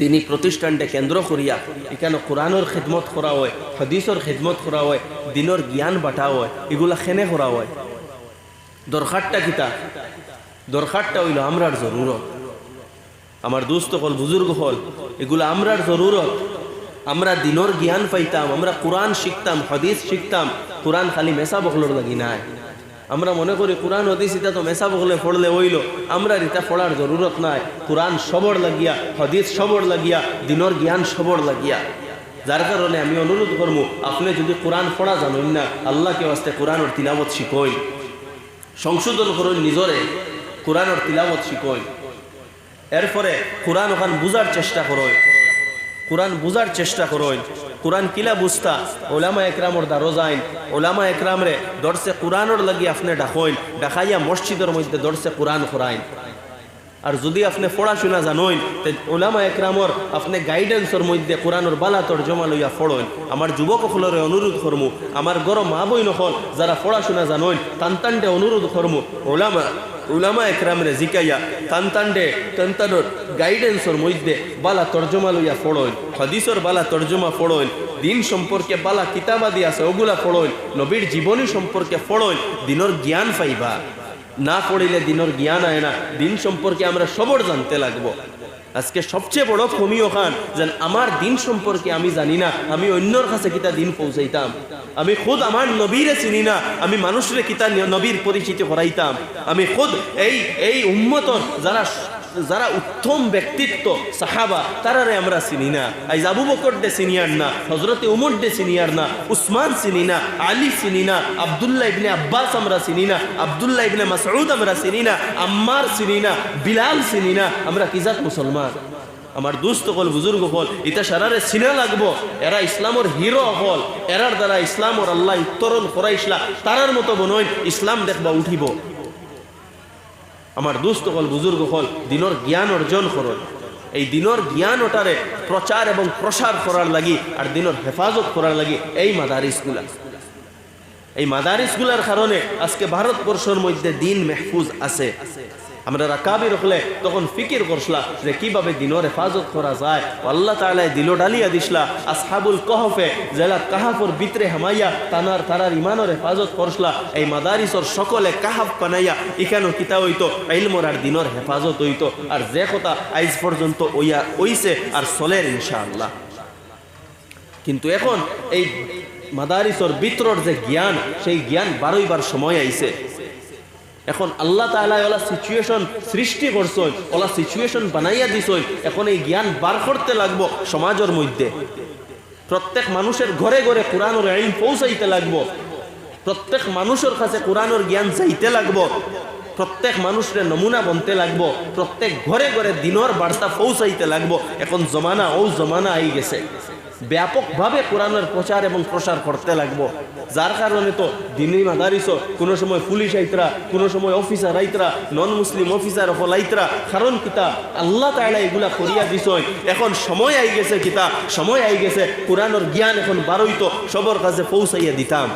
দিনী প্রতিষ্ঠানটা কেন্দ্র করিয়া এখানে কোরআনের খেদমত করা হয় হদিসর খেদমত করা হয় দিনের জ্ঞান বাটা হয় এগুলা খেনে করা হয় দরকারটা কিতা? দরকারটা হইল আমরার জরুরত আমার দোস্ত হল বুজুর্গ হল, এগুলো আমরার জরুরত আমরা দিনর জ্ঞান পাইতাম, আমরা কোরআন শিখতাম হদিস শিখতাম, কোরআন খালি মেসা বকলোর লাগি নাই। আমরা মনে করি কোরআন হদিস ইটা তো মেসা বকলে পড়লে হইল। আমরা রিতা পড়ার জরুরত নাই। কোরআন সবর লাগিয়া, হদিস সবর লাগিয়া, দিনর জ্ঞান সবর লাগিয়া। যার কারণে আমি অনুরোধ করব, আপনি যদি কোরআন পড়া জানেন না, আল্লাহকে আসতে কোরআনের তিলাবত শিখই। সংশোধন করুন নিজরে, কোরআনের তিলাবত শিখই। এরপরে কোরআন ওখান বুঝার চেষ্টা করই। কোরআন বুঝার চেষ্টা করই কোরআন কিলা বুঝতা? ওলামা একরামর দারো যাইন ওলামা একরামরে দর্শে কোরআনর লাগি আপনি ডাকইন। ডাকাইয়া মসজিদের মধ্যে দর্শে কোরআন করাইন আর যদি আপনি পড়াশোনা জানোইন, তে ওলামা একরামর আপনি গাইডেন্সর মধ্যে কোরআনর বালা তর্জমা লইয়া পড়ইন। আমার যুবক সকলরে অনুরোধ করমু, আমার গরম মা বই নকল যারা পড়াশোনা জানোইন তান্তানটে অনুরোধ করমু, ওলামা উলামা একরামরে জিকাইয়া তান্তান্ডে তান্তানোর গাইডেন্সর মধ্যে বালা তর্জমা লইয়া পড়ইন, হদিসর বালা তর্জমা পড়ইন, দিন সম্পর্কে বালা কিতাবাদি আছে ওগুলা পড়ইন, নবীর জীবনী সম্পর্কে পড়ইন, দিনর জ্ঞান পাইবা। না পড়িলে দিনর জ্ঞান আয় না। দিন সম্পর্কে আমরা সবর জানতে লাগবো। আজকে সবচেয়ে বড় কমিও খান যেন আমার দিন সম্পর্কে আমি জানি না। আমি অন্যর কাছে কিতা দিন পৌঁছাইতাম। আমি খুদ আমার নবীরে চিনি না। আমি মানুষরে কিতা নবীর পরিচিতি করাইতাম আমি খুদ এই এই উম্মতর যারা যারা উত্তম ব্যক্তিত্ব, সাহাবা, তারারে আমরা চিনি না। আইজ আবু বকর ডে সিনিয়র না হজরতে উমর ডে সিনিয়র না, উসমান চিনি না, আলী চিনি না, আবদুল্লাহ ইবনে আব্বাস আমরা চিনি না, আবদুল্লাহ ইবনে মাসউদ আমরা চিনি না, আম্মার চিনি না, বিলাল চিনি না, আমরা কিজাত মুসলমান? আমার দুস্থ হল, বুজুর্গ হল ইটা সারারে চিনা লাগবো, এরা ইসলামর হিরো হল, এরার দ্বারা ইসলামর আল্লাহ উত্তরণ করাইসলা, তারার মতো বনই ইসলাম দেখবা উঠিব। আমার দুস্থ হল বুজুর্গ হল দিনর জ্ঞান অর্জন করল এই দিনর জ্ঞান ওটারে প্রচার এবং প্রসার করার লাগি আর দিনর হেফাজত করার লাগি এই মাদারিসগুলা এই মাদারিসগুলার কারণে আজকে ভারতবর্ষের মধ্যে দিন মেহফুজ আছে। আমরা রাকাবি রখলে তখন ফিকির করসলা যে কীভাবে দিনর হেফাজত করা যায়। আল্লাহ তালায় দিল ডালিয়া দিসলা আসহাবুল কহফে জেলা কাহাফর বিতরে হামাইয়া, তানার তারার ইমানর হেফাজত করসলা এই মাদারিসর সকলে কাহাফ বানাইয়া ইখানো কিতা হইতো? ইলমর আর দিনর হেফাজত হইতো। আর যে কথা আইজ পর্যন্ত ওইয়া ওইছে আর চলের ইনশাআল্লাহ। কিন্তু এখন এই মাদারিসর বিত্রর যে জ্ঞান, সেই জ্ঞান বারোইবার সময় আইছে। এখন আল্লাহ তালা ওলা সিচুয়েশন সৃষ্টি করছই ওলা সিচুয়েশন বানাইয়া দিছই এখন এই জ্ঞান বার করতে লাগবো সমাজের মধ্যে। প্রত্যেক মানুষের ঘরে ঘরে কোরআনের আইন পৌঁছাইতে লাগবো। প্রত্যেক মানুষের কাছে কোরআনের জ্ঞান চাইতে লাগবো। প্রত্যেক মানুষের নমুনা বনতে লাগবো, প্রত্যেক ঘরে ঘরে দিনর বার্তা পৌঁছাইতে লাগবো। এখন জমানা ও জমানা আই গেছে। ব্যাপকভাবে কোরআনের প্রচার এবং প্রসার করতে লাগবো। যার কারণে তো দিনী মাদারিস, কোনো সময় পুলিশ আইতরা, কোনো সময় অফিসার আইতরা নন মুসলিম অফিসার হল আইতরা। কারণ কিতা আল্লাহ তাইলা এগুলা করিয়া দিছই এখন সময় আই গেছে কিতা সময় আই গেছে, কোরআনের জ্ঞান এখন বারোইতো সবর কাছে পৌঁছাইয়া দিতাম।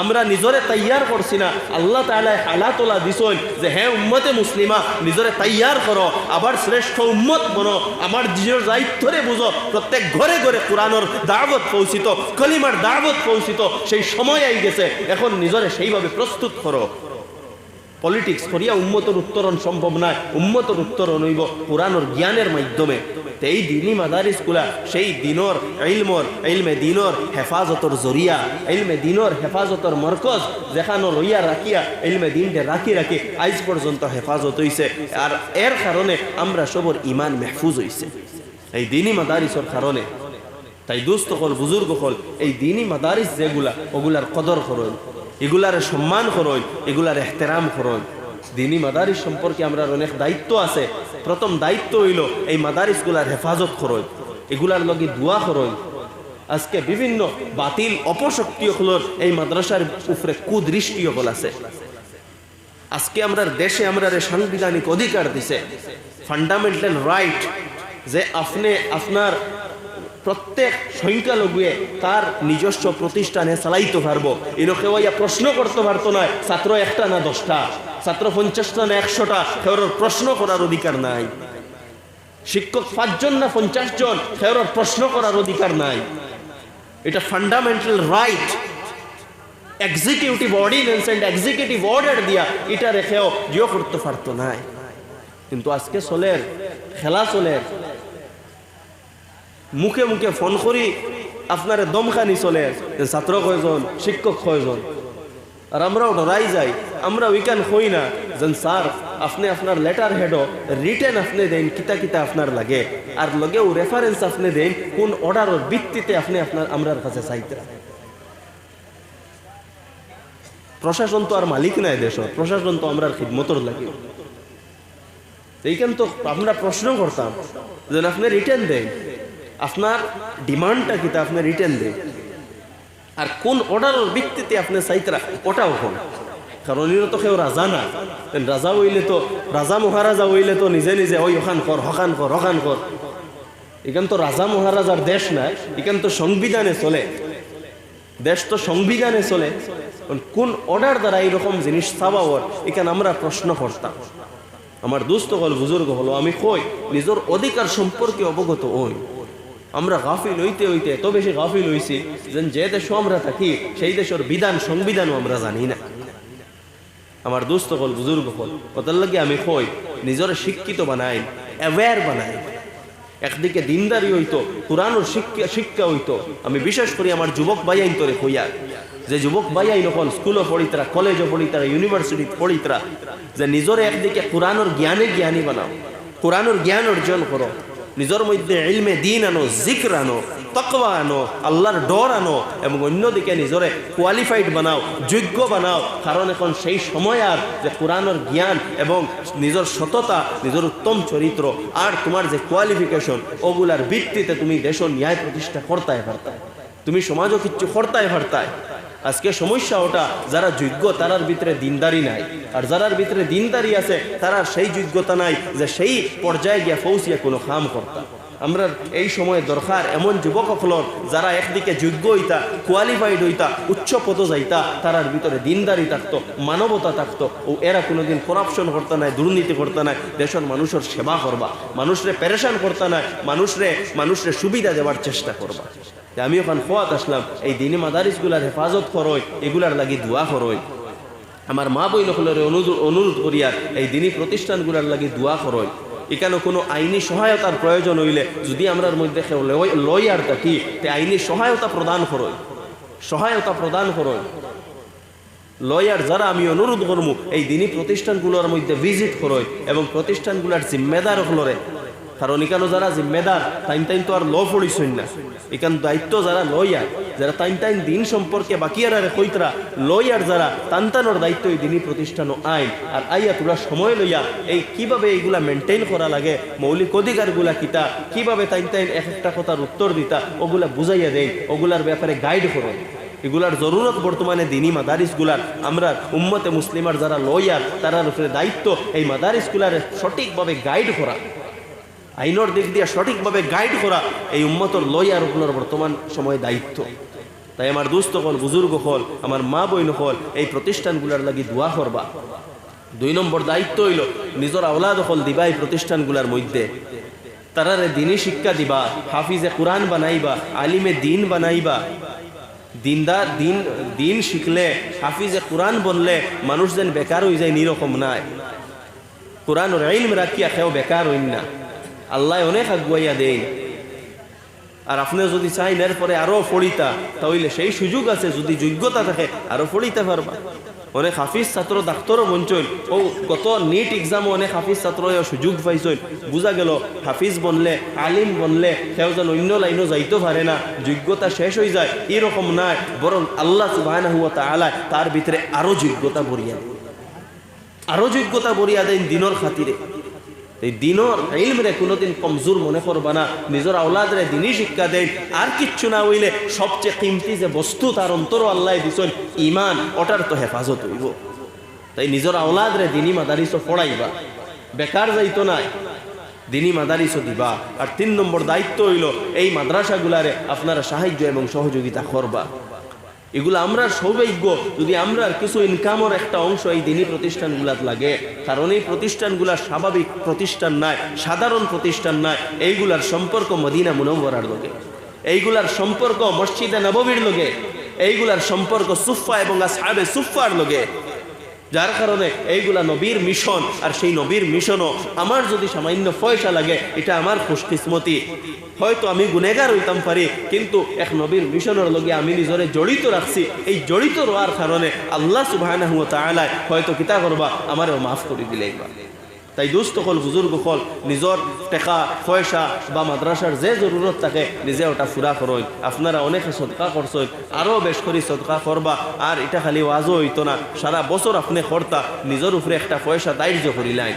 আমরা নিজরে তৈয়ার করছি না। আল্লাহ তালায় হালাতলা দিছই যে হ্যাঁ উম্মতে মুসলিমা নিজরে তৈয়ার করো আবার শ্রেষ্ঠ উম্মত বনো আমার নিজের দায়িত্বরে বুঝো প্রত্যেক ঘরে ঘরে কোরআনের দাওয়াত পৌঁছিত কলিমার দাওয়াত পৌঁছিত, সেই সময় আই গেছে, এখন নিজরে সেইভাবে প্রস্তুত করো পলিটিক্স করিয়া উম্মতর উত্তরণ সম্ভব নয়। উম্মতর উত্তরণ হইব কোরআনর জ্ঞানের মাধ্যমে। এই দিনী মাদারিসগুলা সেই দিনর ইলমর, ইলমে দিনর হেফাজতর জরিয়া, ইলমে দিনর হেফাজতর মরকজ যেখানো লইয়া রাখিয়া, ইলমে দিনকে রাখি রাখি আজ পর্যন্ত হেফাজত হইছে। আর এর কারণে আমরা সবর ইমান মেহফুজ হইছে। এই দিনী মাদারিসর কারণে। তাই দুস্থ হল বুজুর্গ হল এই দিনী মাদারিস যেগুলা, ওগুলার কদর করুন। এগুলার সম্মান করুন, এগুলার এহতেরাম করুন। দিনী মাদারিস সম্পর্কে আমরা অনেক দায়িত্ব আছে। প্রথম দায়িত্ব হইল এই মাদারিসগুলার হেফাজত করুন, এগুলার লগে দোয়া করুন। আজকে বিভিন্ন বাতিল অপশক্তি হলোর এই মাদ্রাসার উপরে কুদৃষ্টি হল আছে। আজকে আমরা দেশে আমরা সাংবিধানিক অধিকার দিছে। ফান্ডামেন্টাল রাইট যে আপনি আপনার প্রত্যেক সংখ্যালঘুয়ে তার নিজস্ব প্রতিষ্ঠানে চালাইতে পারব। এনো কেউ ইয়া প্রশ্ন করতে পারতো না, ছাত্র একটা না দশটা? ছাত্র পঞ্চাশটা না একশোটা? কেউ প্রশ্ন করার অধিকার নাই। শিক্ষক পাঁচজন না পঞ্চাশ জন সেওর প্রশ্ন করার অধিকার নাই। এটা fundamental right executive ordinance and executive order দিয়া এটা রেখেও জিও করতে পারতো নাই। কিন্তু আজকে চলের, খেলা চলের মুখে মুখে ফোন করি, আপনার দমখানি চলে ছাত্র কয়জন, শিক্ষক কয়জন। আর আমরাও ডরাই যাই আমরা উইকান হই না। যেন স্যার, আপনি আপনার লেটার হেডও রিটেন আপনি দেন, কিতা কিতা আপনার লাগে। আর লগেও রেফারেন্স আপনি দেন, কোন অর্ডারের ভিত্তিতে আপনি আপনার, আমরার কাছে চাইতে প্রশাসন তো আর মালিক নাই দেশ প্রশাসন তো আমরার খিদমতর লাগে এইখান তো আমরা প্রশ্ন করতাম, যেন আপনি রিটার্ন দেন। আপনার ডিমান্ডটা কিতা আপনি রিটার্ন দেন। আর কোন অর্ডারের ভিত্তিতে আপনি চাইতরা ওটাও কোন কারণ এরা তো কেউ রাজা না। রাজা হইলে তো রাজা মহারাজা হইলে তো নিজে নিজে, ওই হখান কর হখান কর হখান কর। এখান তো রাজা মহারাজার দেশ না, এখান তো সংবিধানে চলে। দেশ তো সংবিধানে চলে। কোন অর্ডার দ্বারা এইরকম জিনিস চাবাওয়ার এখানে আমরা প্রশ্ন করতাম। আমার দুস্থ হল, বুজুর্গ হলো, আমি কই, নিজের অধিকার সম্পর্কে অবগত হই। আমরা গাফিল হইতে হইতে এত বেশি গাফিল হইছি যে যে দেশে আমরা থাকি, সেই দেশের বিধান, সংবিধানও আমরা জানি না। আমার দুস্থ হল বুজুর্গ হল ওটার লাগে আমি কই, নিজের শিক্ষিত বানাই অ্যাওয়ার বানাই। একদিকে দিনদারি হইতো কোরআনোর শিক্ষা শিক্ষা হইতো। আমি বিশেষ করি আমার যুবক ভাইয়াইন তোরে কইয়া, যে যুবক ভাইয়াই নকল স্কুলও পড়িতরা কলেজও পড়িতরা ইউনিভার্সিটি পড়িতরা যে নিজের একদিকে কোরআনোর জ্ঞানে জ্ঞানী বানাও, কোরআনোর জ্ঞান অর্জন করো। নিজের মধ্যে ইলমে দিন আনো, জিক্র আনো, তকওয়া আনো, আল্লাহর ডর আনো, এবং অন্যদিকে নিজরে কোয়ালিফাইড বানাও, যোগ্য বানাও। কারণ এখন সেই সময় আর যে কোরআনের জ্ঞান এবং নিজের সততা, নিজের উত্তম চরিত্র আর তোমার যে কোয়ালিফিকেশন ওগুলার ভিত্তিতে তুমি দেশ ন্যায় প্রতিষ্ঠা করতায় পারতায়। তুমি সমাজও কিচ্ছু করতায় পারতায়। আজকে সমস্যা ওটা, যারা যোগ্য তারার ভিতরে দিনদারি নাই। আর যারার ভিতরে দিনদারি আছে, তারা সেই যোগ্যতা নাই যে সেই পর্যায়ে গিয়া পৌঁছিয়া কোনো কাম করতা। আমরা এই সময়ে দরকার এমন যুবক হলর যারা একদিকে যোগ্য হইতা কোয়ালিফাইড হইতা, উচ্চ পদ যাইতা, তারার ভিতরে দিনদারি থাকতো, মানবতা থাকতো, ও এরা কোনোদিন করাপশন করতে নাই, দুর্নীতি করতে নাই, দেশের মানুষের সেবা করবা, মানুষরে পেরেশান করতে নাই, মানুষরে মানুষরে সুবিধা দেওয়ার চেষ্টা করবা। আমি ওখান খোয়াত আসলাম। এই দিনী মাদারিসগুলার হেফাজত করই এগুলার লাগি দোয়া করই আমার মা বই নকলের অনুরোধ অনুরোধ করিয়ার এই দিনী প্রতিষ্ঠানগুলার লাগি দোয়া করই এখানে কোনো আইনি সহায়তার প্রয়োজন হইলে যদি আমরার মধ্যে কেউ লয়ার থাকি, তে আইনি সহায়তা প্রদান করই সহায়তা প্রদান করই লয়ার যারা, আমি অনুরোধ করব এই দিনী প্রতিষ্ঠানগুলোর মধ্যে ভিজিট করই এবং প্রতিষ্ঠানগুলোর জিম্মেদার হলরে কারণ এখানে যারা জিম্মেদার টাইম টাইম তো আর ল পড়িছই না। এখান দায়িত্ব যারা লয়ার যারা টাইম টাইম দিন সম্পর্কে বাকিয়ারে কইতরা লয়ার যারা তান্তানোর দায়িত্ব এই দিনই প্রতিষ্ঠান আইন। আর আইয়া তোরা সময় লইয়া এই কীভাবে এইগুলা মেনটেন করা লাগে, মৌলিক অধিকারগুলা কিতা, কীভাবে টাইম টাইম এক একটা কথার উত্তর দিতা, ওগুলা বুঝাইয়া দেয় ওগুলার ব্যাপারে গাইড করো এগুলার জরুরত বর্তমানে দিনী মাদারিসগুলার, আমরা উম্মতে মুসলিমার যারা লয়ার তারার উপরে দায়িত্ব এই মাদারিসগুলার সঠিকভাবে গাইড করা। আইনের দিক দিয়ে সঠিকভাবে গাইড করা এই উম্মতর লয়ার ওগুলোর বর্তমান সময় দায়িত্ব। তাই আমার দুস্থ হল, বুজুর্গ হল, আমার মা বইন হল, এই প্রতিষ্ঠানগুলার লাগি দোয়া করবা। দুই নম্বর দায়িত্ব হইল, নিজের আওলাদ হল দিবা এই প্রতিষ্ঠানগুলার মধ্যে। তারারে দিনী শিক্ষা দিবা, হাফিজে কোরআন বানাইবা, আলিমে দিন বানাইবা। দিনদার, দিন দিন শিখলে, হাফিজে কোরআন বললে মানুষ যেন বেকার হয়ে যায়, নিরকম নাই। কোরআন ইলম রাখিয়া খেও বেকার হইন না। আল্লাহ অনেক আগুয়াইয়া দেয় আর আপনি যদি চাইন, এরপরে আরও ফড়িতা তাহলে সেই সুযোগ আছে, যদি যোগ্যতা থাকে, আরও ফড়িতে পারবা। অনেক হাফিজ ছাত্র, ডাক্তারও বঞ্চন ও, গত নিট এক্সামও অনেক হাফিজ ছাত্র সুযোগ পাইছেন বুঝা গেল, হাফিজ বনলে, আলিম বনলে, সেও যেন অন্য লাইনও যাইতে পারে না। যোগ্যতা শেষ হয়ে যায়, এরকম নাই, বরং আল্লাহ সুবাহ তালায় তার ভিতরে আরও যোগ্যতা বরিয়া আরও যোগ্যতা বরিয়া দেন দিনর খাতিরে। এই দিনর ইলমরে কোনোদিন কমজোর মনে করবা না। নিজের আওলাদরে দিনই শিক্ষা দেন আর কিচ্ছু না হইলে সবচেয়ে কিমতি যে বস্তু তার অন্তর আল্লাহ দিছেন, ইমান ওটার তো হেফাজত হইব। তাই নিজের আওলাদরে দিনী মাদারিসও পড়াইবা বেকার যাইতো নাই। দিনী মাদারিসও দিবা। আর তিন নম্বর দায়িত্ব হইল, এই মাদ্রাসাগুলারে আপনারা সাহায্য এবং সহযোগিতা করবা এগুলো আমরা সৌভাগ্য, যদি আমরা কিছু ইনকামের একটা অংশ এই দিনই প্রতিষ্ঠানগুলাত লাগে, কারণ এই প্রতিষ্ঠানগুলা স্বাভাবিক প্রতিষ্ঠান নয় সাধারণ প্রতিষ্ঠান নয় এইগুলার সম্পর্ক মদিনা মুনম্বরার লোকে এইগুলার সম্পর্ক মসজিদে নববীর লোকে এইগুলার সম্পর্ক সুফা এবং সাহেবে সুফার লগে। যার কারণে এইগুলা নবীর মিশন আর সেই নবীর মিশনও আমার যদি সামান্য পয়সা লাগে, এটা আমার খুশকিসমতি। হয়তো আমি গুনেগার হইতাম পারি, কিন্তু এক নবীর মিশনের লগে আমি নিজরে জড়িত রাখছি। এই জড়িত রওয়ার কারণে আল্লাহ সুবাহ হয়তো কিতা করবা, আমারও মাফ করে দিলে তাই দুস্থ হল, বুজুর্গ হল নিজের টেকা পয়সা বা মাদ্রাসার যে জরুরত থাকে, নিজে ওটা ফুরা করই আপনারা অনেকে সদকা করছই আরও বেশ করে সদকা করবা আর এটা খালি ওয়াজও হইতো না, সারা বছর আপনি করতা নিজের উপরে একটা পয়সা দায়িত্ব করিলেন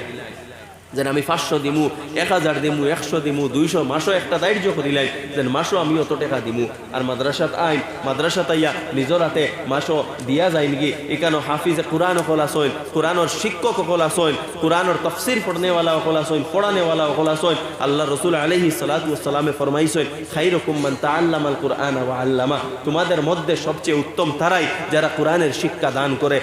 যেন আমি পাঁচশো দিমু, এক হাজার দিমু, একশো দিমু, দুইশো, মাসও একটা দায়িত্ব করিলাই যেন মাসও আমি অত টাকা দিমু। আর মাদ্রাসাত আইন, মাদ্রাসাত আইয়া নিজর হাতে মাসও দিয়া যায় নাকি? এখানে হাফিজে কোরআন অকল আসইন কোরআনের শিক্ষক অকল আসইন কোরআনের তফসির পড়নেওয়ালা অকল আসইন পড়ানেওয়ালা অকল আসইন আল্লাহ রসুল আলহি সালাতামে ফরমাইছেন খাই রকমান তা আল্লাম আল কোরআন আল্লামা। তোমাদের মধ্যে সবচেয়ে উত্তম তারাই যারা কোরআনের শিক্ষা দান করে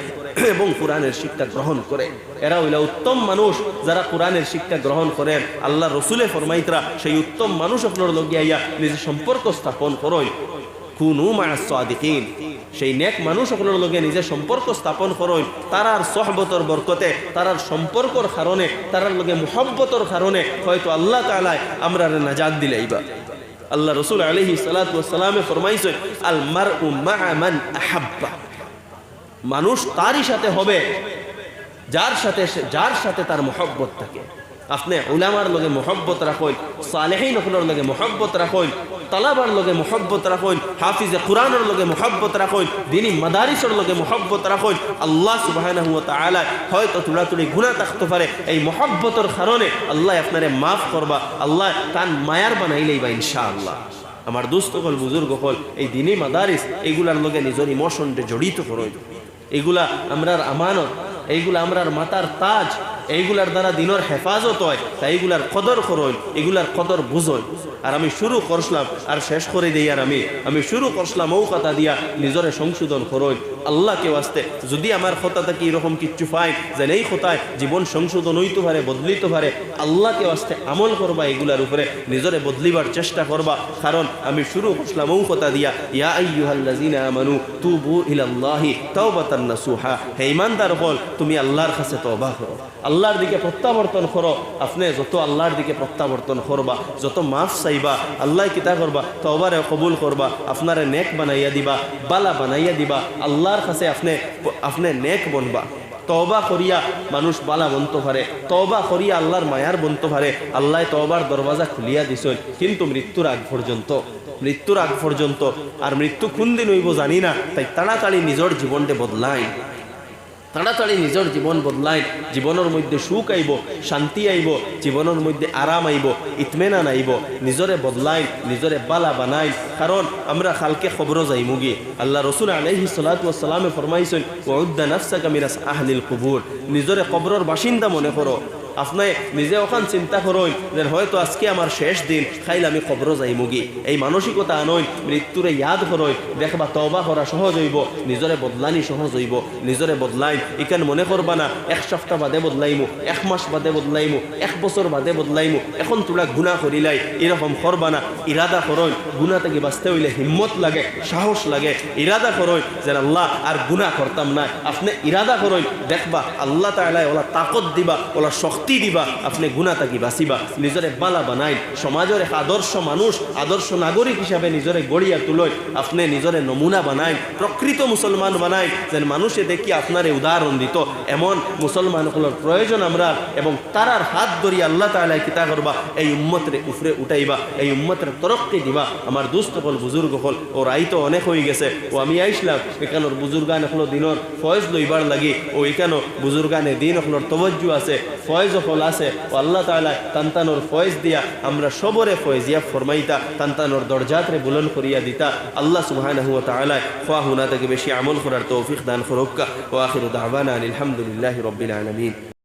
এবং কোরআনের শিক্ষা গ্রহণ করে। এরা হইলা উত্তম মানুষ যারা কোরআনের শিক্ষা গ্রহণ করেন, আল্লাহ রসুলে ফরমাইতরা সেই উত্তম মানুষ আপনার লगिया নিজের সম্পর্ক স্থাপন করই কুনু মাসাদিকিন সেই নেক মানুষ সকলের লগে নিজের সম্পর্ক স্থাপন করইন তারার সহবতর বরকতে, তারার সম্পর্কর কারণে, তারার লগে মুহব্বতর কারণে হয়তো আল্লাহ তালায় আমরা নাজাদ দিলেইবা। আল্লাহ রসুল আলহি সালাতামে ফরমাইছে আল মার উ আহাব্বা। মানুষ তারই সাথে হবে। যার সাথে যার সাথে তার মহব্বত থাকে। আপনি উলামার লগে মহব্বত রাখুন সালেহী নকলের লগে মহব্বত রাখুন, তালাবার লগে মহব্বত রাখুন, হাফিজে কোরআনের লগে মহব্বত রাখুন, দিনী মাদারিসের লগে মহব্বত রাখুন। আল্লাহ সুবাহ হয়তো তুলাতুলি গুণা থাকতে পারে। এই মহব্বতর কারণে আল্লাহ আপনারে মাফ করবা, আল্লাহ তান মায়ার বানাইলেই বা ইনশাআল্লাহ। আমার দুস্থ হল, বুজুর্গ হল, এই দিনী মাদারিস এইগুলার লগে নিজের ইমোশনটা জড়িত করুন। এগুলা আমরার আমানত এইগুলা আমরার মাতার তাজ। এইগুলার দ্বারা দিনের হেফাজত হয় তাই এইগুলার কদর করইন এগুলার কদর বুঝই আর আমি শুরু করছিলাম, আর শেষ করে দিই, আর আমি আমি শুরু করছিলাম ও কথা দিয়া নিজরে সংশোধন করইন আল্লাহকে আসতে যদি আমার খোতা থেকে এরকম কিচ্ছু পাই যে এই খোতায় জীবন সংশোধন হইতে পারে, বদলিতে পারে, আল্লাহকে আসতে আমল করবা এগুলার উপরে, নিজরে বদলিবার চেষ্টা করবা। কারণ আমি শুরু করছিলাম ও কথা দিয়া, ইয়া আইয়ুহাল্লাযিনা আমানু, তুবু ইলাল্লাহি তাওবাতান নাসুহা। হে ইমানদার হল তুমি আল্লাহর কাছে তওবা করো। আল্লাহর দিকে প্রত্যাবর্তন করো। আপনি যত আল্লাহর দিকে প্রত্যাবর্তন করবা, যত মাফ চাইবা, আল্লাহ কিতা করবা, তওবারে কবুল করবা, আপনারে নেক বানাইয়া দিবা, বালা বানাইয়া দিবা, আল্লাহর কাছে আপনি আপনি নেক বনবা। তবা করিয়া মানুষ বালা বনতে পারে। তবা করিয়া আল্লাহর মায়ার বনতে পারে। আল্লাহ তবার দরওয়াজা খুলিয়া দিছেন। কিন্তু মৃত্যুর আগ পর্যন্ত, মৃত্যুর আগ পর্যন্ত, আর মৃত্যু কোন দিন হইব জানি না, তাই তাড়াতাড়ি নিজের জীবনটা বদলায়। তাড়াতাড়ি নিজের জীবন বদলাই জীবনের মধ্যে সুখ আইব, শান্তি আইব, জীবনের মধ্যে আরাম আইব, ইতমেনান আইব। নিজরে বদলাই নিজরে বালা বানাই কারণ আমরা খালকে খবর যাইমুগি। আল্লাহ রসুল আলহি সালাতামে ফরমাইছেন ওউদ্দা নাফসা কামিরাস আহলিল কুবুর। নিজরে কবরের বাসিন্দা মনে করো। আপনি নিজে ওখান চিন্তা করুন যে হয়তো আজকে আমার শেষ দিন, খাইল আমি খবর যাই মুগি। এই মানসিকতা আনইন, মৃত্যুরে ইয়াদ করই দেখবা তবা করা সহজ হইব, নিজরে বদলানি সহজ হইব, নিজরে বদলাই ইকান মনে করবা না, এক সপ্তাহ বাদে বদলাইমু, এক মাস বাদে বদলাইমু, এক বছর বাদে বদলাইমু, এখন তোরা গুণা করিলাই এরকম করবা না। ইরাদা করই গুণা থেকে বাঁচতে হইলে হিম্মত লাগে, সাহস লাগে। ইরাদা করই যে আল্লাহ আর গুণা করতাম না। আপনি ইরাদা করই দেখবা আল্লাহ তালায় ওলা তাকত দিবা, ওলা শক্তি শক্তি দিবা, আপনি গুণা থাকি বাঁচিবা, নিজরে বালা বানাই। সমাজের এক আদর্শ মানুষ, আদর্শ নাগরিক হিসাবে নিজরে গড়িয়া তুলই আপনি নিজরে নমুনা বানাই, প্রকৃত মুসলমান বানাই, যেন মানুষে দেখি আপনারে উদাহরণ দিত এমন মুসলমান মুসলমানগুলোর প্রয়োজন আমরা, এবং তারার হাত ধরি আল্লাহ তালাই কিতা করবা? এই উম্মতরে উফরে উঠাইবা, এই উম্মতের তরক্কি দিবা। আমার দুস্থ হল, বুজুর্গ হল, ও রাই তো অনেক হয়ে গেছে। ও আমি আইসলাম, এখানোর বুজুর্গান এখনও দিনর ফয়েজ লইবার লাগি, ও এখানো বুজুর্গানে দিন এখনোর তবজ্জু আছে। ফয়েজ ফল আছে। ও আল্লাহ তালা তান্তানোর ফয়েজ দিয়া আমরা সবরে ফয়েজিয়া ফরমাইতা, তান্তানোর দরজাতরে বুলন করিয়া দিতা। আল্লাহ সুহান হুয়া তালা খোয়া হুনা থেকে বেশি আমল করার তৌফিক দান ফরক্কা ও আখির দাবানা আলহামদুলিল্লাহ রবিল আলমিন।